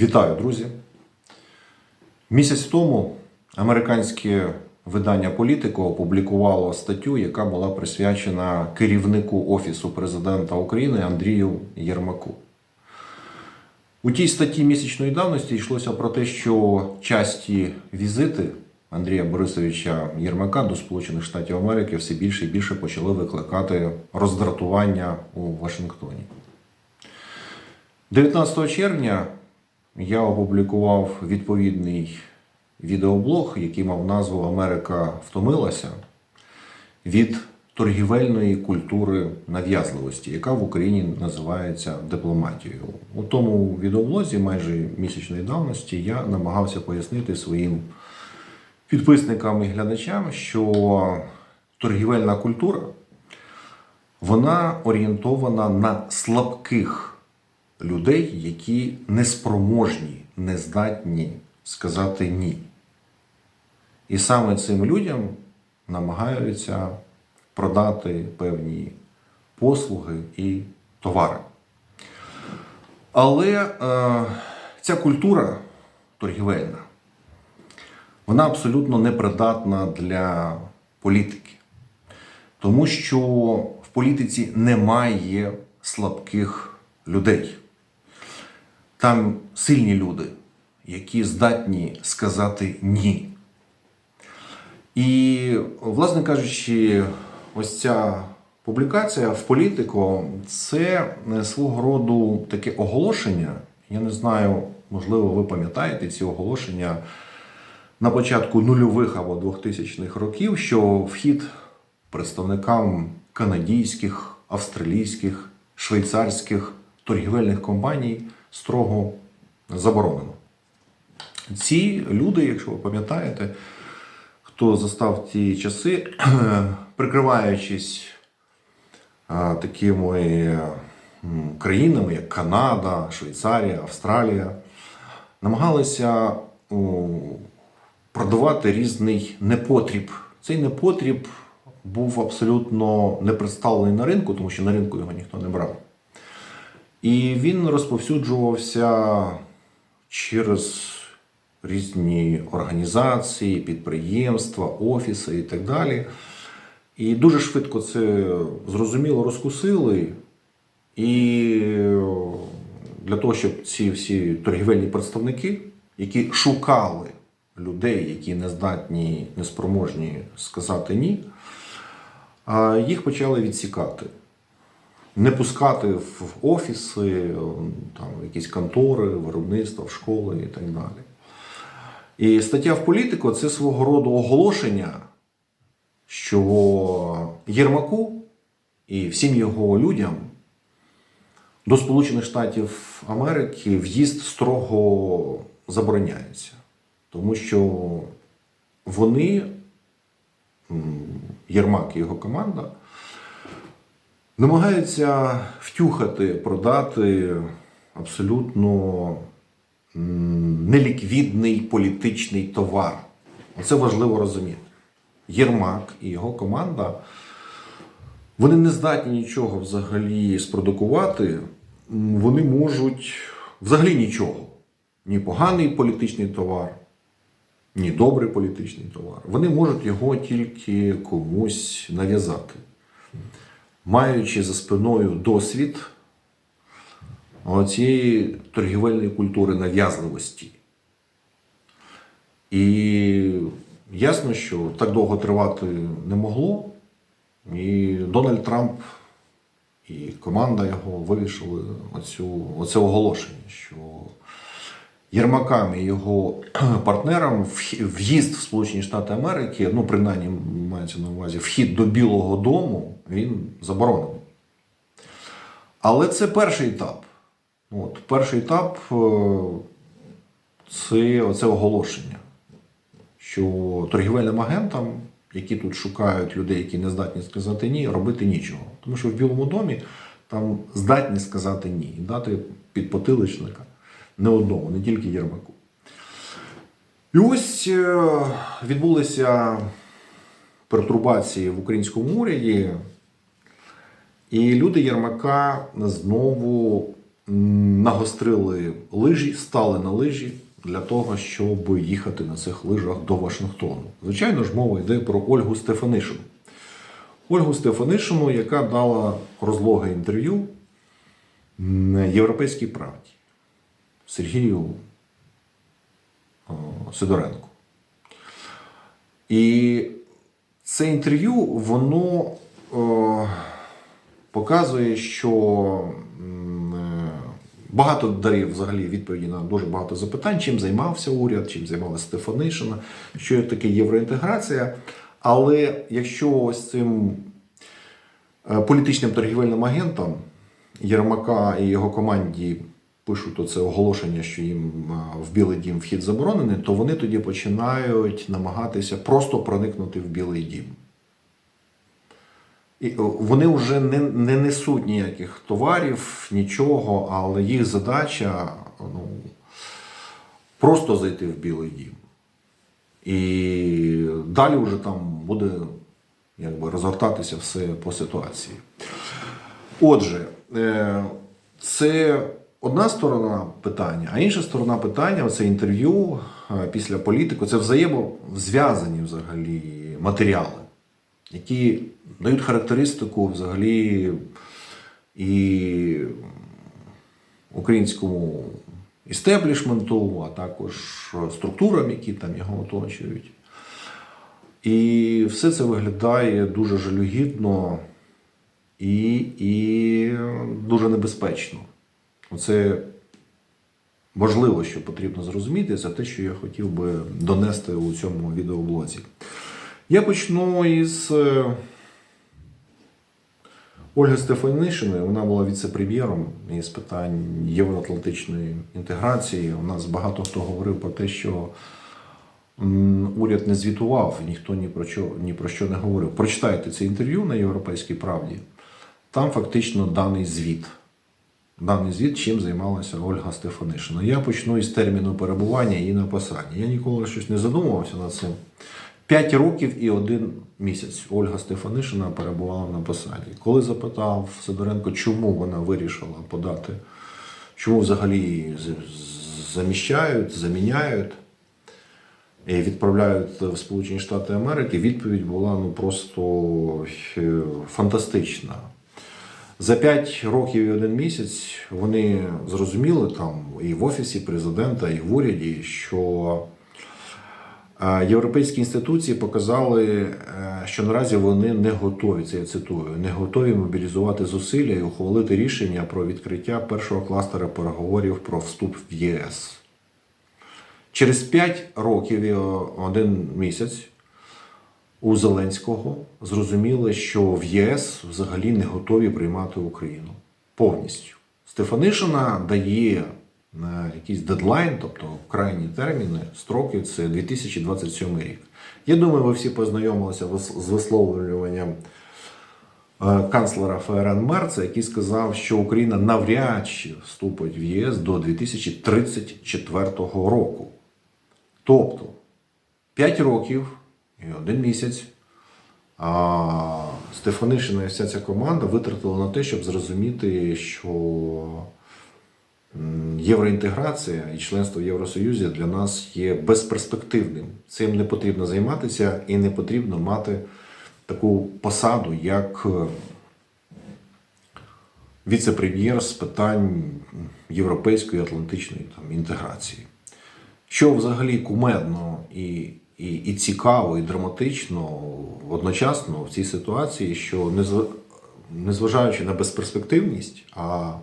Вітаю, друзі! Місяць тому американське видання Політико опублікувало статтю, яка була присвячена керівнику Офісу президента України Андрію Єрмаку. У тій статті місячної давності йшлося про те, що часті візити Андрія Борисовича Єрмака до Сполучених Штатів Америки все більше і більше почали викликати роздратування у Вашингтоні. 19 червня я опублікував відповідний відеоблог, який мав назву Америка втомилася від торгівельної культури нав'язливості, яка в Україні називається дипломатією. У тому відеоблозі майже місячної давності я намагався пояснити своїм підписникам і глядачам, що торгівельна культура вона орієнтована на слабких людей, які неспроможні, не здатні сказати ні. І саме цим людям намагаються продати певні послуги і товари. Але е, ця культура торгівельна, вона абсолютно непридатна для політики. Тому що в політиці немає слабких людей. Там сильні люди, які здатні сказати ні. І, власне кажучи, ось ця публікація в політико це е, свого роду таке оголошення. Я не знаю, можливо, ви пам'ятаєте ці оголошення на початку нульових або 2000-х років, що вхід представникам канадійських, австралійських, швейцарських торгівельних компаній строго заборонено. Ці люди, якщо ви пам'ятаєте, хто застав ті часи, прикриваючись такими країнами, як Канада, Швейцарія, Австралія, намагалися продавати різний непотріб. Цей непотріб був абсолютно не представлений на ринку, тому що на ринку його ніхто не брав. І він розповсюджувався через різні організації, підприємства, офіси і так далі. І дуже швидко це зрозуміло розкусили. І для того, щоб ці всі торгівельні представники, які шукали людей, які не здатні, неспроможні сказати ні, їх почали відсікати не пускати в офіси, там, в якісь контори, виробництва, в школи і так далі. І стаття в політику це свого роду оголошення, що Єрмаку і всім його людям до Сполучених Штатів Америки в'їзд строго забороняється. Тому що вони, Єрмак і його команда, намагаються втюхати, продати абсолютно неліквідний політичний товар. Це важливо розуміти. Єрмак і його команда вони не здатні нічого взагалі спродукувати. Вони можуть взагалі нічого. Ні поганий політичний товар, ні добрий політичний товар. Вони можуть його тільки комусь нав'язати маючи за спиною досвід цієї торгівельної культури нав'язливості. І ясно, що так довго тривати не могло. І Дональд Трамп і команда його вирішили оцю, оце оголошення, що Єрмакам і його партнерам в'їзд в Сполучені Штати Америки, ну принаймні мається на увазі вхід до Білого Дому, він заборонений. Але це перший етап. От, перший етап е, це оце оголошення, що торгівельним агентам, які тут шукають людей, які не здатні сказати ні, робити нічого. Тому що в Білому домі там здатні сказати ні дати підпотиличника не одному, не тільки Єрмаку. І ось е, відбулися пертурбації в українському уряді, і люди Єрмака знову нагострили лижі, стали на лижі для того, щоб їхати на цих лижах до Вашингтону. Звичайно ж, мова йде про Ольгу Стефанишину. Ольгу Стефанишину, яка дала розлоге інтерв'ю Європейській правді Сергію о, Сидоренку. І це інтерв'ю, воно о, показує, що е, багато дає взагалі відповіді на дуже багато запитань, чим займався уряд, чим займалася Стефанишина, що таке євроінтеграція. Але якщо ось цим е, політичним торгівельним агентам Єрмака і його команді пишуть оце оголошення, що їм в Білий Дім вхід заборонений, то вони тоді починають намагатися просто проникнути в Білий Дім. І вони вже не, не несуть ніяких товарів, нічого, але їх задача ну, просто зайти в Білий Дім. І далі вже там буде якби, розгортатися все по ситуації. Отже, е, це одна сторона питання, а інша сторона питання це інтерв'ю е, після політику, це взаємозв'язані взагалі матеріали, які дають характеристику взагалі і українському істеблішменту, а також структурам, які там його оточують. І все це виглядає дуже жалюгідно і, і дуже небезпечно. Оце важливо, що потрібно зрозуміти, це те, що я хотів би донести у цьому відеоблозі. Я почну із е, Ольги Стефанишиної. Вона була віце-прем'єром із питань євроатлантичної інтеграції. У нас багато хто говорив про те, що уряд не звітував, ніхто ні про, що, ні про що не говорив. Прочитайте це інтерв'ю на Європейській правді. Там фактично даний звіт. Даний звіт, чим займалася Ольга Стефанишина. Я почну із терміну перебування її на посаді. Я ніколи щось не задумувався над цим. П'ять років і один місяць Ольга Стефанишина перебувала на посаді. Коли запитав Сидоренко, чому вона вирішила подати, чому взагалі її заміщають, заміняють і відправляють в Сполучені Штати Америки, відповідь була ну просто е, фантастична. За 5 років і один місяць вони зрозуміли там і в офісі президента, і в уряді, що е, європейські інституції показали, е, що наразі вони не готові, це я цитую, не готові мобілізувати зусилля і ухвалити рішення про відкриття першого кластера переговорів про вступ в ЄС. Через 5 років і один місяць у Зеленського зрозуміли, що в ЄС взагалі не готові приймати Україну повністю. Стефанишина дає на якийсь дедлайн, тобто крайні терміни, строки це 2027 рік. Я думаю, ви всі познайомилися з висловлюванням е, канцлера ФРН Мерца, який сказав, що Україна навряд чи вступить в ЄС до 2034 року. Тобто 5 років і один місяць. А Стефанишина і вся ця команда витратила на те, щоб зрозуміти, що євроінтеграція і членство в Євросоюзі для нас є безперспективним. Цим не потрібно займатися і не потрібно мати таку посаду, як е, віце-прем'єр з питань європейської атлантичної там, інтеграції. Що взагалі кумедно і, і, і цікаво, і драматично одночасно в цій ситуації, що незважаючи на безперспективність, а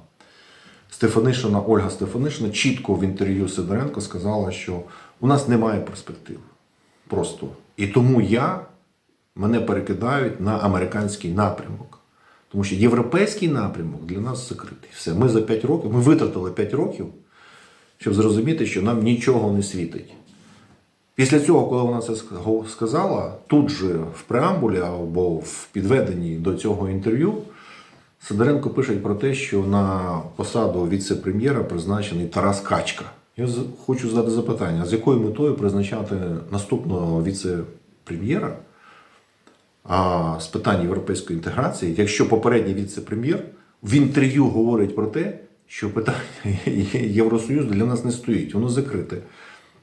Стефанишина, Ольга Стефанишина чітко в інтерв'ю Сидоренко сказала, що у нас немає перспектив. Просто. І тому я мене перекидають на американський напрямок. Тому що європейський напрямок для нас закритий. Все, ми за 5 років, ми витратили 5 років, щоб зрозуміти, що нам нічого не світить. Після цього, коли вона це сказала, тут же в преамбулі або в підведенні до цього інтерв'ю Сидоренко пише про те, що на посаду віце-прем'єра призначений Тарас Качка. Я хочу задати запитання: з якою метою призначати наступного віце-прем'єра а, з питань європейської інтеграції, якщо попередній віце-прем'єр в інтерв'ю говорить про те, що питання Євросоюзу для нас не стоїть, воно закрите.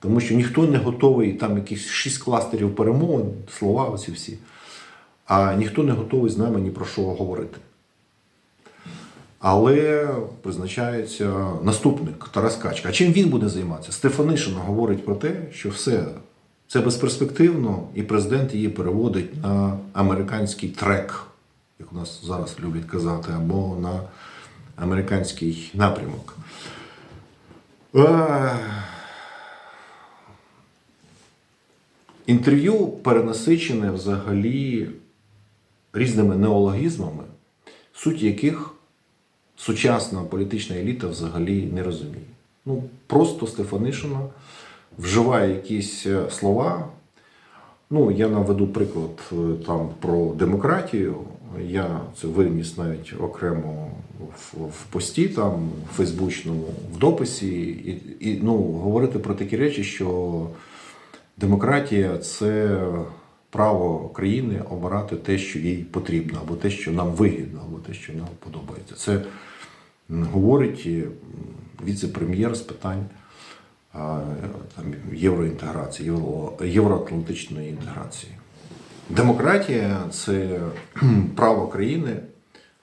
Тому що ніхто не готовий, там якісь шість кластерів перемовин, слова оці всі, а ніхто не готовий з нами ні про що говорити. Але призначається наступник Тарас Качка. А чим він буде займатися? Стефанишина говорить про те, що все це безперспективно, і президент її переводить на американський трек, як у нас зараз люблять казати, або на американський напрямок. Е, Інтерв'ю перенасичене взагалі різними неологізмами, суть яких сучасна політична еліта взагалі не розуміє. Ну, просто Стефанишина вживає якісь е, слова. Ну, я наведу приклад е, там про демократію. Я це виніс навіть окремо в, в пості, там, в Фейсбучному, в дописі, і, і ну, говорити про такі речі, що демократія це право країни обирати те, що їй потрібно, або те, що нам вигідно, або те, що нам подобається. Це говорить віце-прем'єр з питань там, євроінтеграції, євро, євроатлантичної інтеграції. Демократія це право країни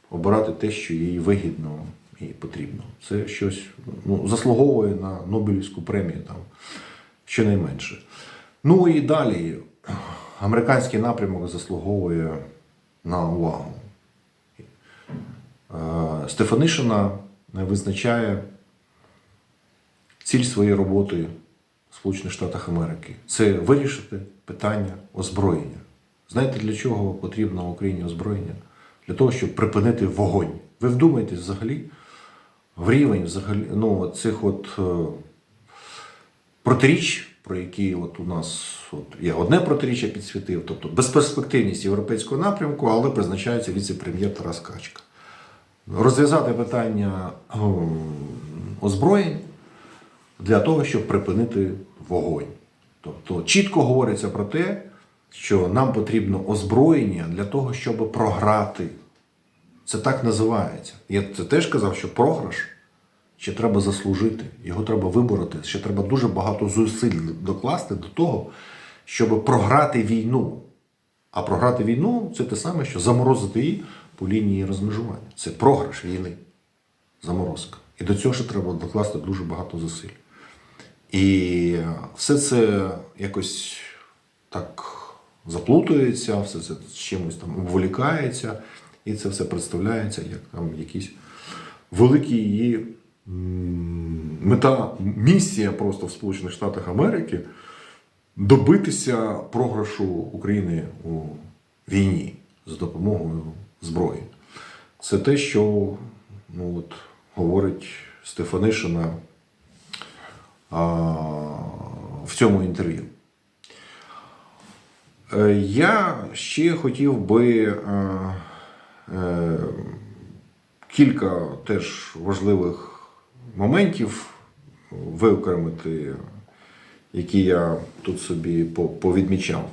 обирати те, що їй вигідно і потрібно. Це щось ну, заслуговує на Нобелівську премію там, щонайменше. Ну і далі американський напрямок заслуговує на увагу. Е, Стефанишина визначає ціль своєї роботи в Сполучених Штатах Америки це вирішити питання озброєння. Знаєте, для чого потрібно Україні озброєння? Для того, щоб припинити вогонь. Ви вдумайтесь взагалі в рівень взагалі, ну, цих от е, протиріч, про які от у нас от, я одне протиріччя підсвітив, тобто безперспективність європейського напрямку, але призначається віце-прем'єр Тарас Качка. Розв'язати питання озброєнь для того, щоб припинити вогонь. Тобто чітко говориться про те, що нам потрібно озброєння для того, щоб програти. Це так називається. Я це теж казав, що програш ще треба заслужити, його треба вибороти, ще треба дуже багато зусиль докласти до того, щоб програти війну. А програти війну це те саме, що заморозити її по лінії розмежування. Це програш війни, заморозка. І до цього ще треба докласти дуже багато зусиль. І все це якось так заплутується, все це з чимось там обволікається, і це все представляється як там якісь великі її мета, місія просто в Сполучених Штатах Америки добитися програшу України у війні за допомогою зброї. Це те, що ну, от, говорить Стефанишина а, в цьому інтерв'ю. Е, Я ще хотів би е, е, кілька теж важливих моментів виокремити, які я тут собі повідмічав.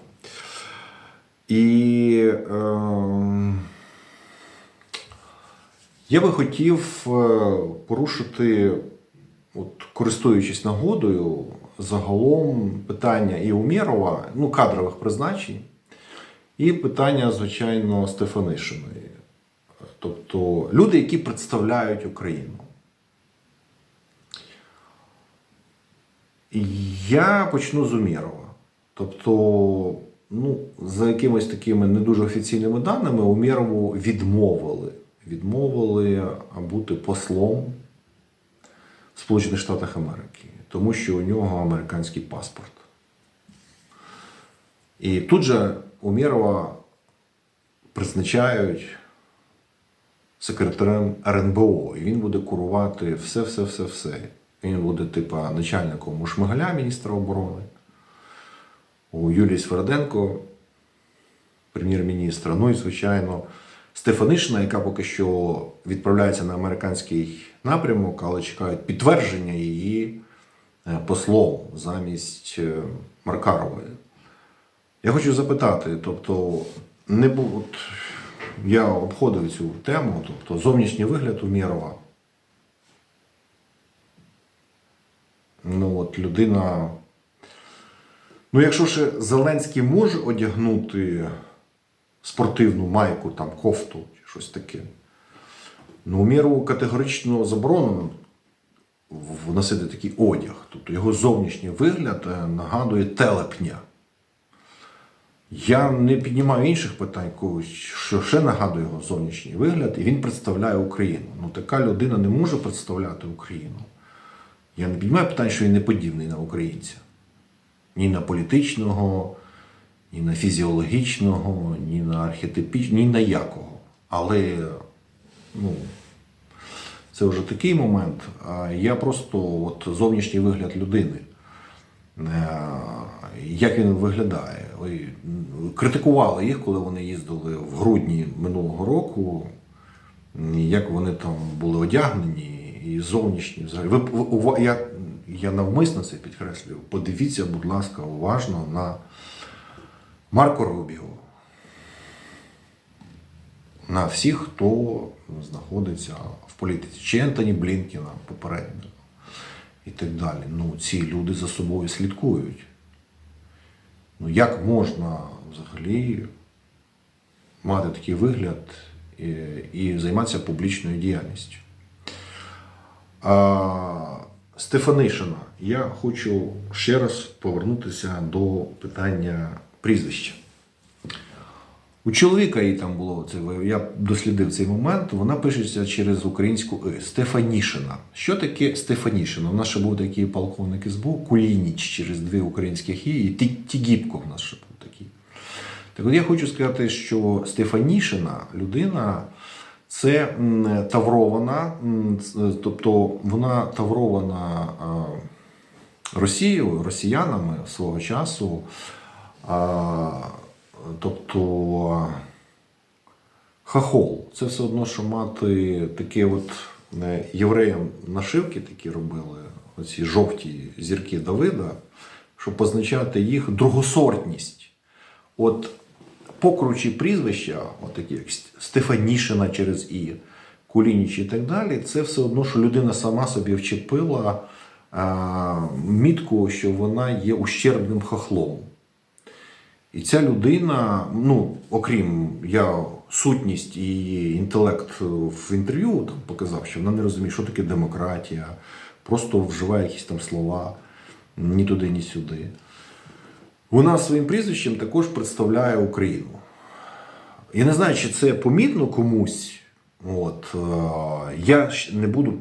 І е, я би хотів е, порушити, от, користуючись нагодою, загалом питання і Умєрова, ну, кадрових призначень, і питання, звичайно, Стефанишиної. Тобто люди, які представляють Україну. І Я почну з Умєрова. Тобто, ну, за якимись такими не дуже офіційними даними, Умєрову відмовили. Відмовили бути послом в Сполучених Штатах Америки, тому що у нього американський паспорт. І тут же Умєрова призначають секретарем РНБО, і він буде курувати все-все-все-все. Він буде, типа, начальником у Шмигаля, міністра оборони, у Юлії Сверденко, прем'єр-міністра. Ну і, звичайно, Стефанишина, яка поки що відправляється на американський напрямок, але чекають підтвердження її е, послом замість е, Маркарової. Я хочу запитати, тобто, не був, от, я обходив цю тему, тобто зовнішній вигляд Умєрова Ну, от людина. Ну, якщо ще Зеленський може одягнути спортивну майку, там, кофту чи щось таке, ну, міру категорично заборонено вносити такий одяг. Тобто його зовнішній вигляд е, нагадує телепня. Я не піднімаю інших питань, що ще нагадує його зовнішній вигляд, і він представляє Україну. Ну, така людина не може представляти Україну. Я не піднімаю питань, що він не подібний на українця. Ні на політичного, ні на фізіологічного, ні на архетипічного, ні на якого. Але ну, це вже такий момент. Я просто от зовнішній вигляд людини. Е, Як він виглядає? Ви критикували їх, коли вони їздили в грудні минулого року, як вони там були одягнені і зовнішні взагалі. Ви, ви- я, я навмисно це підкреслюю. Подивіться, будь ласка, уважно на Марко Рубіо. На всіх, хто знаходиться в політиці, чи Ентоні Блінкіна попередньо і так далі. Ну, ці люди за собою слідкують. Ну, як можна взагалі мати такий вигляд і, і займатися публічною діяльністю? Стефанишина, я хочу ще раз повернутися до питання прізвища. У чоловіка її там було це. Я дослідив цей момент. Вона пишеться через українську «и» Стефанішина. Що таке Стефанішина? У нас ще був такий полковник СБУ, Кулініч через дві українських «і», і Ті- Тігіпко в нас ще був такий. Так от я хочу сказати, що Стефанішина людина це таврована, тобто вона таврована Росією, росіянами свого часу. Тобто хахол. Це все одно, що мати таке от е, євреям нашивки такі робили, оці жовті зірки Давида, щоб позначати їх другосортність. От покручі прізвища, от такі як Стефанішина через І, Кулініч і так далі, це все одно, що людина сама собі вчепила а, мітку, що вона є ущербним хахлом. І ця людина, ну, окрім я сутність і інтелект в інтерв'ю там показав, що вона не розуміє, що таке демократія, просто вживає якісь там слова ні туди, ні сюди. Вона своїм прізвищем також представляє Україну. Я не знаю, чи це помітно комусь. От, е, я не буду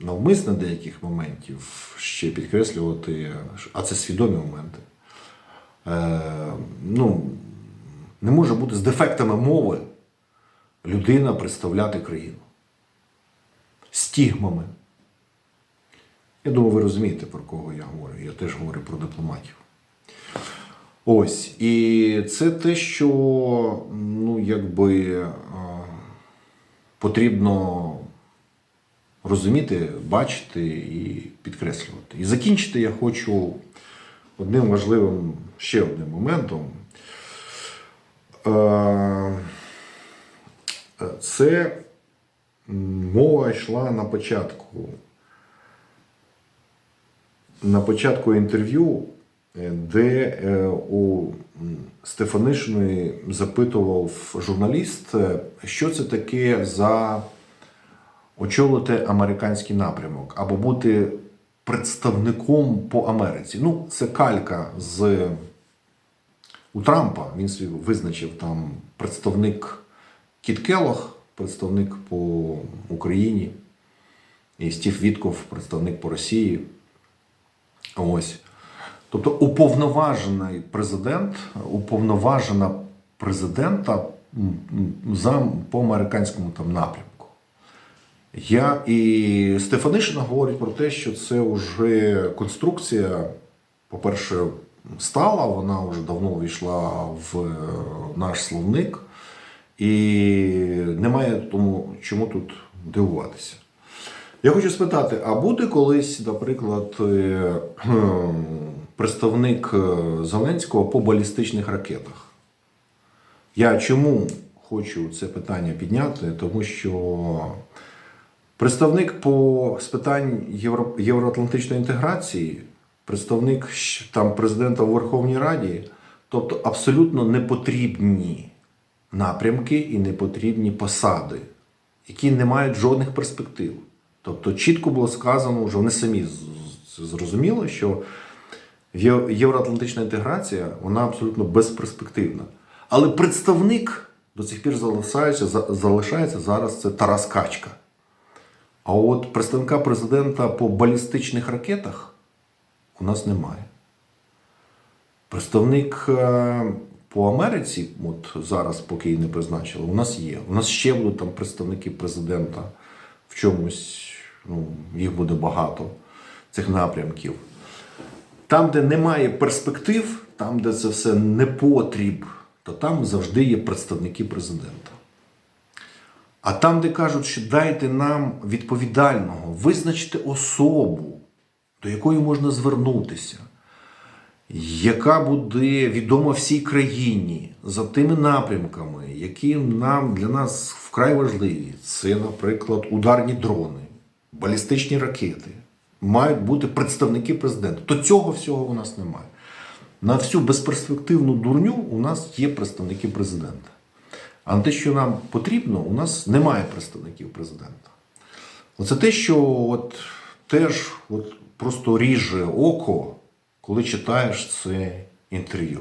навмисно деяких моментів ще підкреслювати, а це свідомі моменти. Е, ну, не може бути з дефектами мови людина представляти країну. Стігмами. Я думаю, ви розумієте, про кого я говорю. Я теж говорю про дипломатів. Ось. І це те, що ну, якби, потрібно розуміти, бачити і підкреслювати. І закінчити я хочу одним важливим ще одним моментом. Це мова йшла на початку. На початку інтерв'ю, де е, у м, Стефанишиної запитував журналіст, е, що це таке за очолити американський напрямок або бути представником по Америці. Ну, це калька з у Трампа. Він собі визначив там представник Кіт Келлог, представник по Україні, і Стів Вітков, представник по Росії. Ось. Тобто уповноважений президент, уповноважена президента за по американському там напрямку. Я і Стефанишина говорить про те, що це вже конструкція, по-перше, стала, вона вже давно війшла в е, наш словник, і немає тому, чому тут дивуватися. Я хочу спитати: а буде колись, наприклад, е, представник е, Зеленського по балістичних ракетах? Я чому хочу це питання підняти? Тому що Представник по з питань євро, євроатлантичної інтеграції, представник там президента у Верховній Раді, тобто абсолютно непотрібні напрямки і непотрібні посади, які не мають жодних перспектив. Тобто чітко було сказано, вже вони самі зрозуміли, що євроатлантична інтеграція вона абсолютно безперспективна. Але представник до цих пір залишається, залишається зараз це Тарас Качка. А от представника президента по балістичних ракетах у нас немає. Представник е, по Америці, от зараз, поки її не призначили, у нас є. У нас ще будуть там представники президента в чомусь, ну, їх буде багато цих напрямків. Там, де немає перспектив, там, де це все не потріб, то там завжди є представники президента. А там, де кажуть, що дайте нам відповідального, визначте особу, до якої можна звернутися, яка буде відома всій країні за тими напрямками, які нам для нас вкрай важливі. Це, наприклад, ударні дрони, балістичні ракети. Мають бути представники президента. То цього всього у нас немає. На всю безперспективну дурню у нас є представники президента. А на те, що нам потрібно, у нас немає представників президента. Оце те, що от, теж от, просто ріже око, коли читаєш це інтерв'ю.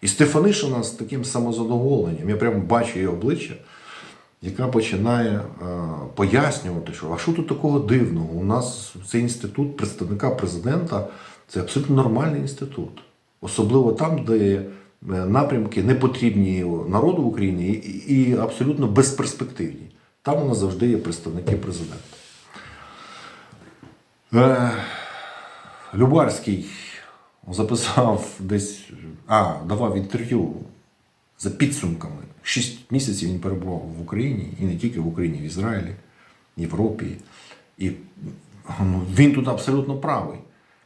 І Стефанишина з таким самозадоволенням, я прямо бачу її обличчя, яка починає е, пояснювати, що а що тут такого дивного? У нас цей інститут представника президента це абсолютно нормальний інститут. Особливо там, де е, напрямки не потрібні народу України і, абсолютно безперспективні. Там у нас завжди є представники президента. Е, Любарський записав десь, а, давав інтерв'ю за підсумками. Шість місяців він перебував в Україні, і не тільки в Україні, в Ізраїлі, Європі. І ну, він тут абсолютно правий.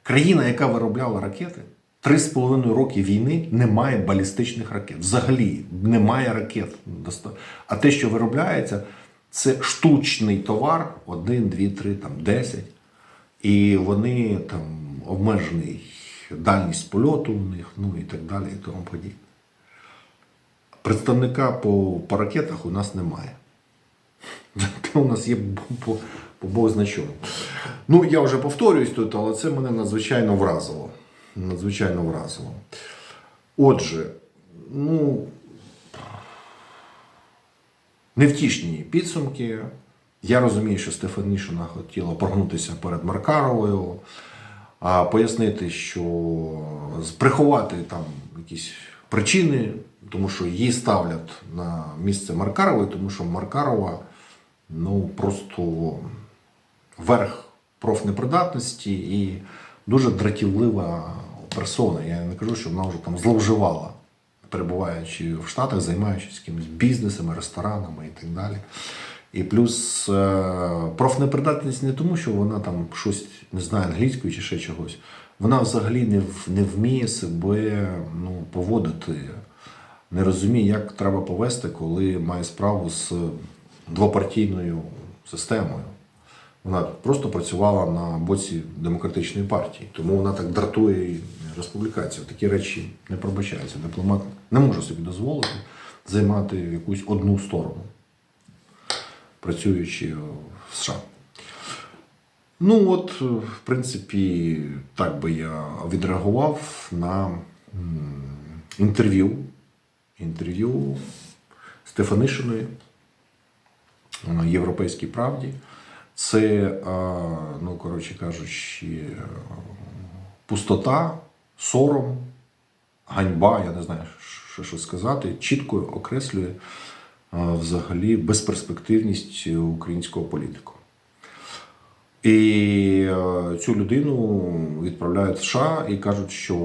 Країна, яка виробляла ракети, три з половиною роки війни не має балістичних ракет. Взагалі немає ракет. А те, що виробляється, це штучний товар, один, дві, три, там, десять. І вони там обмежений дальність польоту у них, ну і так далі, і тому подібне. Представника по, по ракетах у нас немає. Та у нас є по, по Бог зна. Ну, я вже повторююсь тут, але це мене надзвичайно вразило. Надзвичайно вразило. Отже, ну, невтішні підсумки. Я розумію, що Стефанішина хотіла прогнутися перед Маркаровою, а пояснити, що приховати там якісь причини, тому що її ставлять на місце Маркарової, тому що Маркарова ну, просто верх профнепридатності і дуже дратівлива персона. Я не кажу, що вона вже там зловживала, перебуваючи в Штатах, займаючись якимись бізнесами, ресторанами і так далі. І плюс е, профнепридатність не тому, що вона там щось не знає англійської чи ще чогось. Вона взагалі не, не вміє себе ну, поводити, не розуміє, як треба повести, коли має справу з двопартійною системою. Вона просто працювала на боці демократичної партії, тому вона так дратує республіканців. Такі речі не пробачаються. Дипломат не може собі дозволити займати якусь одну сторону, працюючи в США. Ну, от, е, в принципі, так би я відреагував на інтерв'ю. Інтерв'ю Стефанишиної на Європейській правді. Це, е, ну, коротше кажучи, е, пустота, сором, ганьба, я не знаю, що, що сказати, чітко окреслює е, взагалі безперспективність українського політику. І е, цю людину відправляють в США і кажуть, що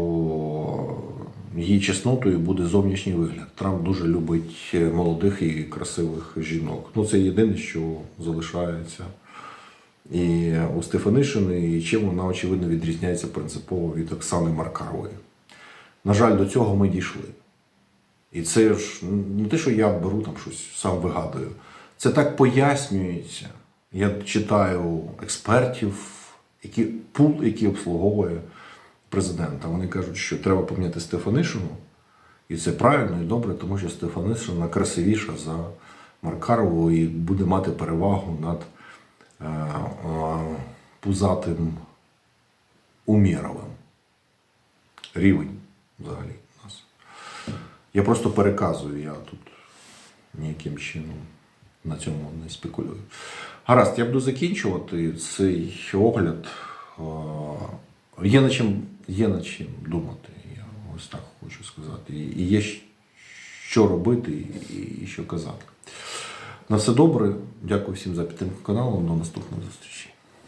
її чеснотою буде зовнішній вигляд. Трамп дуже любить молодих і красивих жінок. Ну, це єдине, що залишається і у Стефанишини, і чим вона, очевидно, відрізняється принципово від Оксани Маркарової. На жаль, до цього ми дійшли. І це ж не те, що я беру там щось сам вигадую. Це так пояснюється Я читаю експертів, які пул, який обслуговує президента. Вони кажуть, що треба поміняти Стефанишину, і це правильно і добре, тому що Стефанишина красивіша за Маркарову і буде мати перевагу над е, е, пузатим Умєровим. Рівень взагалі у нас. Я просто переказую, я тут ніяким чином на цьому не спекулюю. Гаразд, я буду закінчувати цей огляд. Е, Є над чим, є над чим думати, я ось так хочу сказати. І- є що робити і- що казати. На все добре. Дякую всім за підтримку каналу. До наступних зустрічей.